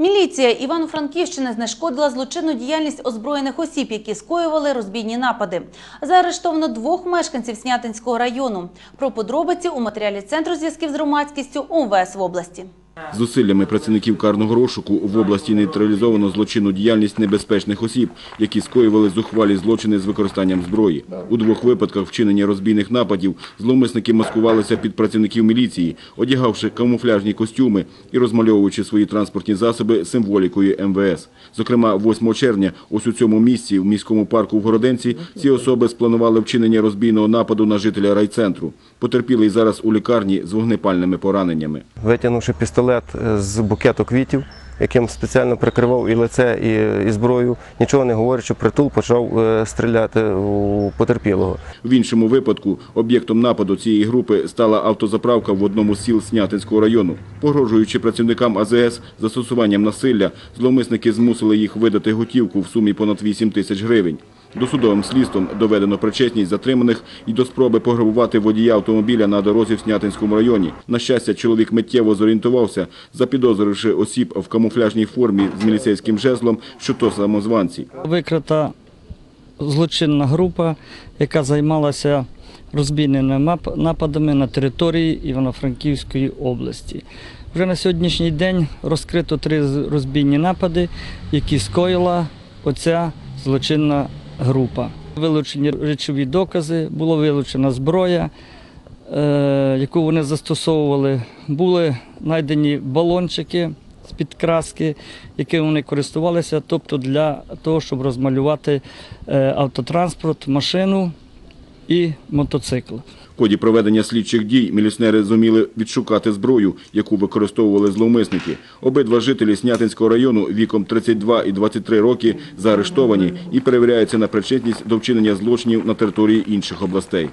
Міліція Івано-Франківщини знешкодила злочинну діяльність озброєних осіб, які скоювали розбійні напади. Заарештовано двох мешканців Снятинського району. Про подробиці у матеріалі Центру зв'язків з громадськістю ОМВС в області. Зусиллями працівників карного розшуку в області нейтралізовано злочинну діяльність небезпечних осіб, які скоювали зухвалі злочини з використанням зброї. У двох випадках вчинення розбійних нападів зловмисники маскувалися під працівників міліції, одягавши камуфляжні костюми і розмальовуючи свої транспортні засоби символікою МВС. Зокрема, 8 червня ось у цьому місці, в міському парку в Городенці, ці особи спланували вчинення розбійного нападу на жителя райцентру. Потерпілий зараз у лікарні з вогнепальними пораненнями. витягнувши пістолет е, з букету квітів, яким спеціально прикривав і лице, і, і зброю, нічого не говорячи, притул почав е, стріляти у потерпілого. В іншому випадку об'єктом нападу цієї групи стала автозаправка в одному з сіл Снятинського району. Погрожуючи працівникам АЗС застосуванням насилля, зловмисники змусили їх видати готівку в сумі понад 8 тисяч гривень. Досудовим слідством доведено причетність затриманих і до спроби пограбувати водія автомобіля на дорозі в Снятинському районі. На щастя, чоловік миттєво зорієнтувався, запідозривши осіб в камуфляжній формі з міліцейським жезлом, що то самозванці. Викрита злочинна група, яка займалася розбійними нападами на території Івано-Франківської області. Вже на сьогоднішній день розкрито три розбійні напади, які скоїла оця злочинна група. Вилучені речові докази, була вилучена зброя, е, яку вони застосовували. Були знайдені балончики з-під краски, якими вони користувалися, тобто для того, щоб розмалювати е, автотранспорт, машину і мотоцикл. В ході проведення слідчих дій міліснери зуміли відшукати зброю, яку використовували зловмисники. Обидва жителі Снятинського району віком 32 і 23 роки заарештовані і перевіряються на причетність до вчинення злочинів на території інших областей.